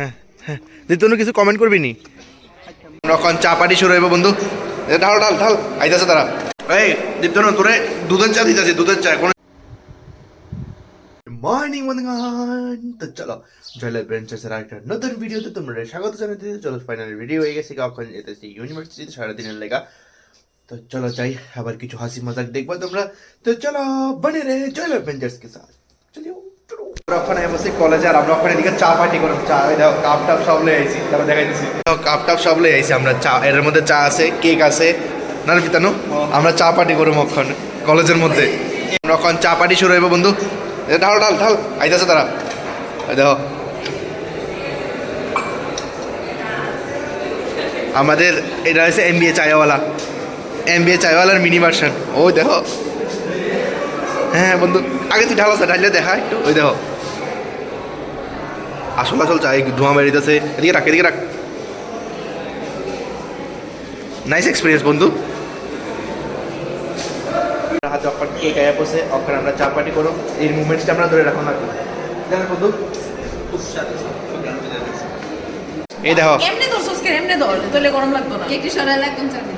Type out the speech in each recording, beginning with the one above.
হ্যাঁ হ্যাঁ। দিতনু কিছু কমেন্ট করবি নি? যখন চা পাটি শুরু হইব বন্ধু। এ ঢাল ঢাল ঢাল। আইতাছে তারা। এই দীপ্তনু তোরে দুধের চা দিতেছি দুধের চা কোন মর্নিং বন্ধুগণ তো চলো জয়লা অ্যাডভেঞ্চার্সের একটা নতুন ভিডিওতে তোমরা স্বাগত জানাতে চলো ফাইনাল ভিডিও হয়ে গেছে কখন যেতেছি ইউনিভার্সিটিতে সারাদিনের লেগা। তো চলো যাই আবার কিছু হাসি মজাক দেখবা তোমরা। তো চলো বনে রে জয়লা অ্যাডভেঞ্চার্স কে সাথ। ওখানে বসে কলেজে আর আমরা ওখানে এদিকে চা পার্টি করব। চা দেখো কাপ টাপ সব লয়ে আইছি তারপর দেখাই দিছি কাপ টাপ সব লয়ে আইছি আমরা চা এর মধ্যে চা আছে কেক আছে। না পিতানু? আমরা চা পার্টি করব ওখান কলেজের মধ্যে। আমরা ওখান চা পার্টি শুরু হইব বন্ধু। ঢাল ঢাল ঢাল আইতাছে তারা। দেখো। আমাদের এটা হচ্ছে এমবিএ চায়ওয়ালা এমবিএ চায়ওয়ালার মিনি ভার্সন ওই দেখো। হ্যাঁ বন্ধু আগে তুই ঢালো ঢাললে দেখা একটু ওই দেখো। আসল আসল চাই ধোঁয়া বেরিতেছে এদিকে রাখ এদিকে রাখ। নাইস এক্সপিরিয়েন্স বন্ধু। হাতে অক্ষর কেক আয়া বসে অক্ষর আমরা চা পার্টি করো। এই মুভমেন্টসটা আমরা ধরে রাখো না। দেখো বন্ধু। এই দেখো। এমনি ধর সস্কের এমনি ধর তোলে গরম লাগতো না। একটু সরালে একদম চাপি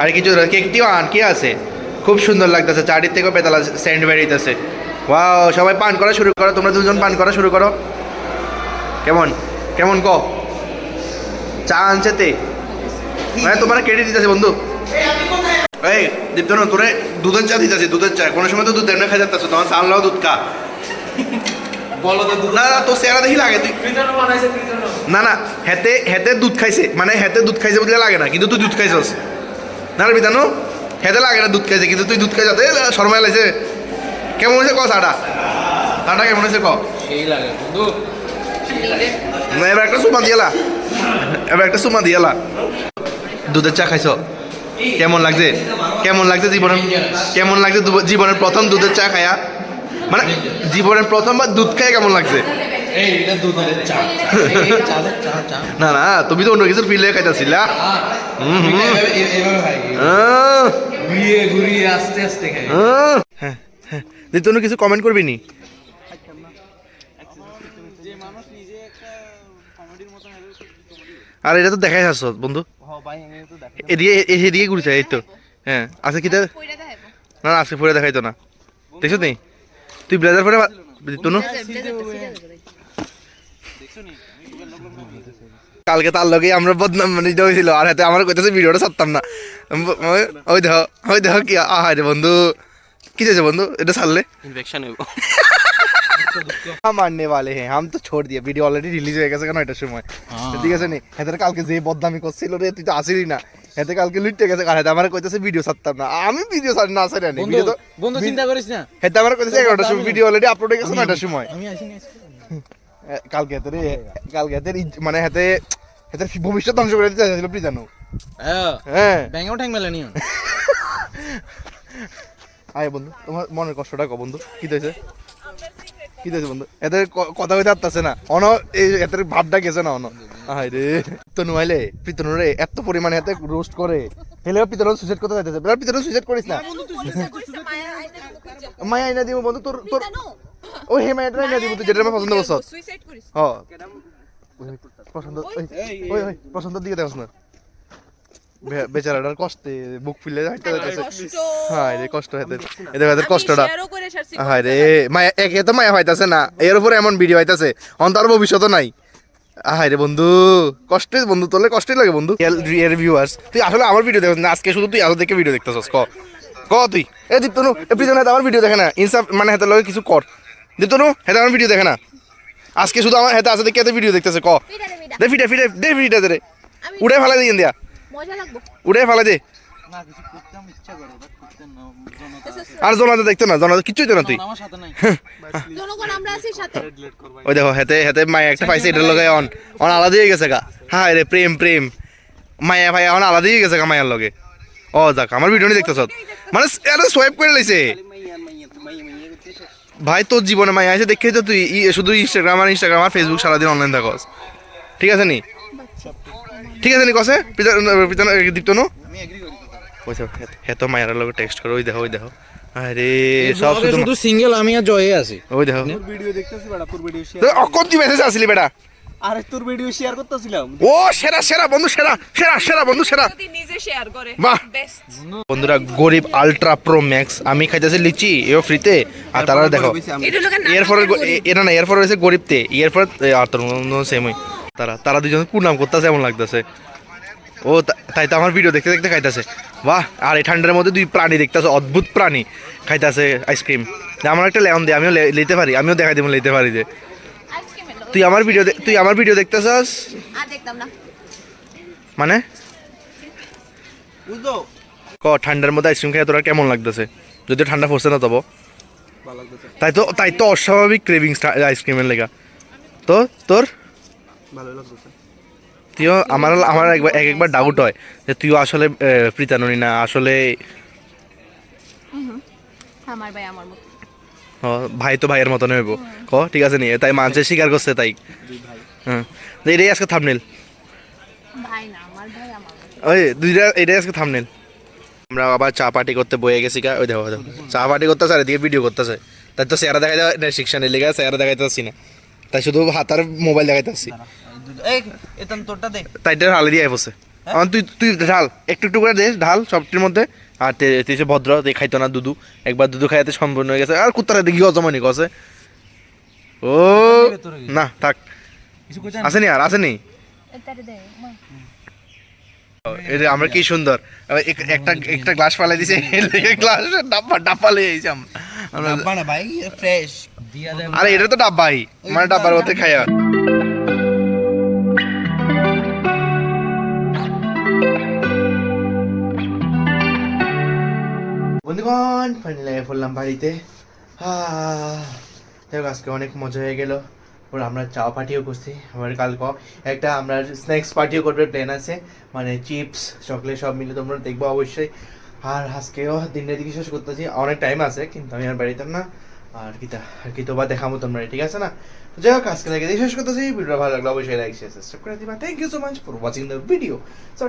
আর কিছু কেকটিও আন কি আছে? খুব সুন্দর লাগতেছে চারির থেকেও পেতালা স্যান্ড বেরিয়েছে ওয়াও সবাই পান করা শুরু করো তোমরা দুজন পান করা শুরু করো। কেমন? কেমন ক? চা আনছে তে? মানে তোমার ক্রেডিট দিতেছে বন্ধু। এই দীপ্তন তোরে দুধের চা দিতেছি দুধের চা। কোনো সময় তো দুধ দেন খাই যাচ্ছে তোমার চা লাও দুধ না না তোর চেহারা দেখি লাগে তুই না না হেতে হেতে দুধ খাইছে। মানে হেতে দুধ খাইছে বলে লাগে না কিন্তু তুই দুধ খাইছস। না রে বিধানু হেতে লাগে না দুধ খাইছে কিন্তু তুই দুধ লাগছে কেমন হয়েছে ক চাটা? চাটা কেমন হয়েছে ক? সেই লাগে বন্ধু। না, এবার একটা সুমা দিয়ালা। এবার একটা সুমা দিয়ালা। দুধের চা খাইছ? কেমন লাগছে? কেমন লাগছে জীবনের কেমন লাগছে জীবনের প্রথম দুধের চা খায়া? মানে জীবনের প্রথমবার দুধ খায় কেমন লাগছে? না না তুমি তো অন্য কিছুর ফিলে খাইতেছিলা। খাই। খাই। হ্যাঁ হ্যাঁ। দিতনু কিছু কমেন্ট করবি নি? আর এটা তো দেখাই যাচ্ছ বন্ধু। এদিকে এদিকে ঘুরছে এই তো। হ্যাঁ আচ্ছা কি না আজকে পরে দেখাইতো না। দেখছ নি? তুই ব্লেজার পরে দিতনু কালকে তার লগে আমরা বদনাম মানে হয়েছিল। আর হাতে আমার কইতেছে ভিডিওটা ছাড়তাম না। ওই- দেখো ওই দেখো কি আহা রে বন্ধু। কি চাইছে বন্ধু? এটা ছাড়লে? ইনফেকশন হইব। মারনে वाले हैं हम तो छोड़ दिए ভিডিও অলরেডি রিলিজ হয়ে গেছে কেন এটার সময় তো ঠিক আছে নি হেদের কালকে যে বদনামি করছিল রে তুই তো আসিলি না হেতে কালকে লুটতে গেছে আর হেতে আমার কইতেছে ভিডিও ছাড়তাম না আমি ভিডিও ছাড় না ছাড়ি না ভিডিও তো বন্ধু চিন্তা করিস না হেতে আমার কইতেছে এগারোটার সময় ভিডিও অলরেডি আপলোড হয়ে গেছে না এটার সময় আমি আসি না এ, কালকে হেতে রে কালকে হেতে মানে হেতে হেতে ভবিষ্যৎ ধ্বংস করে দিতে চাইছিল প্লিজ জানো হ্যাঁ হ্যাঁ ব্যাঙ্গেও ঠ্যাং মেলে নিও আয় বন্ধু তোমার মনের কষ্টটা কো বন্ধু কি হয়েছে কি বন্ধু? এদের কথা কইতে পারতাছে না। অন এই এদের ভাবটা গেছে না অন? আয় রে। তো নুয়াইলে পিতনু রে এত পরিমাণে এত রোস্ট করে। হেলে পিতনু সুইসাইড করতে যাইতেছে। বেলা পিতনু সুইসাইড করিস না। মায়া আইনা দিব বন্ধু তোর তোর ও হে মায়াটা আইনা দিব তুই যেটা আমার পছন্দ করছ সুইসাইড করিস। হ। পছন্দ ওই ওই দিকে দেখছ না। বেচারাটার কষ্টে বুক ফুলে হাঁটতে যাইতেছে কষ্ট। হ্যাঁ রে কষ্ট হেদের এদের এদের কষ্টটা। হায় রে মায়া একে তো মায়া হইতাছে না। এর উপরে এমন ভিডিও হইতাছে অন্তর ভবিষ্যৎ নাই। হায় রে বন্ধু কষ্টে বন্ধু তোলে কষ্টই লাগে বন্ধু। এর ভিউয়ার্স তুই আসলে আমার ভিডিও দেখ না আজকে শুধু তুই আলো দেখে ভিডিও দেখতেছস ক। ক তুই? এ দীপ্তনু এ হেতে আমার ভিডিও দেখে না। ইনসাফ মানে হেতে লগে কিছু কর। দীপ্তনু হেতে আমার ভিডিও দেখে না। আজকে শুধু আমার হেতে আছে দেখে ভিডিও দেখতেছে ক। দে ফিটে ফিটে দে ফিটে দে রে। উড়ে ফেলা দিয়ে দিয়া। উড়ে ফেলা দে। আর জনাতে দেখতো না জনাতে কিচ্ছুই তো না তুই। আমার সাথে নাই। জনগণ আমরা আছি সাথে। ওই দেখো হেতে হেতে মায়া একটা পাইছে এটার লগে অন। অন আলাদা হয়ে গেছে গা। হ্যাঁ রে প্রেম প্রেম। মায়া ভাই অন আলাদা হয়ে গেছে গা মায়ার লগে। ও যাক আমার ভিডিও নি দেখতেছ? মানে এটা সোয়াইপ করে লাইছে। ভাই তোর জীবনে মায়া আছে দেখেই তো তুই ই- শুধু ইনস্টাগ্রাম আর ইনস্টাগ্রাম আর ফেসবুক সারাদিন অনলাইন থাকস। ঠিক আছে নি? ঠিক আছে নি কসে পিতন দীপ্ত নো? ওই তো হেত লগে টেক্সট করো ওই দেখো ওই দেখো। আরে সব শুধু শুধু সিঙ্গেল আমি আর জয়ে আছি। ওই দেখো। ভিডিও দেখতেছি বেটা তোর ভিডিও তো অকন তুই মেসেজ আসলি বেটা। আরে তোর ভিডিও শেয়ার করতেছিলাম। ও সেরা সেরা বন্ধু সেরা সেরা সেরা বন্ধু সেরা। নিজে শেয়ার করে বাহ। বেস্ট বন্ধুরা গরিব আলট্রা প্রো ম্যাক্স আমি খাইতেছি লিচি এও ফ্রিতে আর তারা দেখো এরপরে এরা না এরপরে রয়েছে গরিবতে। এরপর আর তোর সেমই তারা তারা দুজন কুনাম করতেছে এমন লাগতেছে। ও তাই তো আমার ভিডিও দেখতে দেখতে খাইতেছে। বাহ আর এই ঠান্ডার মধ্যে দুই প্রাণী দেখতেছে অদ্ভুত প্রাণী খাইতেছে আইসক্রিম আমার একটা লেমন দে আমিও লে- লইতে পারি আমিও দেখাই দিব লইতে পারি যে তুই আমার ভিডিও তুই আমার ভিডিও দেখতেছস? আর দেখতাম না। মানে? ক ঠান্ডার মধ্যে আইসক্রিম খাই তোরা কেমন লাগতেছে? যদিও ঠান্ডা পড়ছে না তবে। ভালো লাগতেছে। তাই তো তাই তো অস্বাভাবিক ক্রেভিংস আইসক্রিমের লেগা। তো তোর? ভালো লাগতেছে তুইও আমার আমার একবার এক একবার ডাউট হয় যে তুইও আসলে প্রীতাননী না আসলে আমার ভাই আমার মতো। ও, ভাই তো ভাইয়ের মতন হইব। ক ঠিক আছে নি? তাই মানুষে স্বীকার করছে তাই। হ্যাঁ এটাই আজকে থামনেল ভাই না আমার ভাই আমার মতো। ওই দুইটা এটাই আজকে থামনেল আমরা আবার চা পার্টি করতে বয়ে গেছি গা। ওই দেখো চা পার্টি করতেছে আর এদিকে ভিডিও করতেছে। তাই তো চেহারা দেখা যায় শিক্ষণের লেগে চেহারা দেখাইতেছি না। তাই শুধু হাতার মোবাইল দেখাইতেছি এই এতন তোরটা দে। তাই এটা ঢালে দিয়ে বসে আমার তুই তুই ঢাল একটু একটু করে দে ঢাল সবটির মধ্যে। আর তে- তুই সে ভদ্র খাইতো না দুধু। একবার দুধু খাইতে সম্পূর্ণ হয়ে গেছে। আর কুত্তারা দেখি অজমানি কসে। ও না থাক। কিছু আসেনি আর আসেনি। এটারে দে মা। এটা আমরা কি সুন্দর। একটা একটা গ্লাস ফালাই দিছে গ্লাস ডাব্বা ডাব্বা আমরা আমরা। ডাব্বা না ভাই ফ্রেশ দিয়া দে আরে এটা তো ডাব্বাই। মানে ডাব্বার মধ্যে খাইয়া। বন্ধুগণ ফাইনালি পড়লাম বাড়িতে। যাই আজকে অনেক মজা হয়ে গেল। ওর আমরা চা পার্টিও করছি আবার কালক একটা আমরা স্ন্যাক্স পার্টিও করবে প্ল্যান আছে। মানে চিপস চকলেট সব মিলে তোমরা দেখব অবশ্যই। আর আজকেও দিন দিকে শেষ করতেছি। অনেক টাইম আছে, কিন্তু আমি আর বাড়িতে না। আর কি আর কি তো বা মতন বাড়ি ঠিক আছে না? যাই হোক, আজকে লাগে শেষ করতেছি। ভিডিওটা ভালো লাগল অবশ্যই লাইক শেয়ার সাবস্ক্রাইব করে দিবা। Thank you so much for watching the video so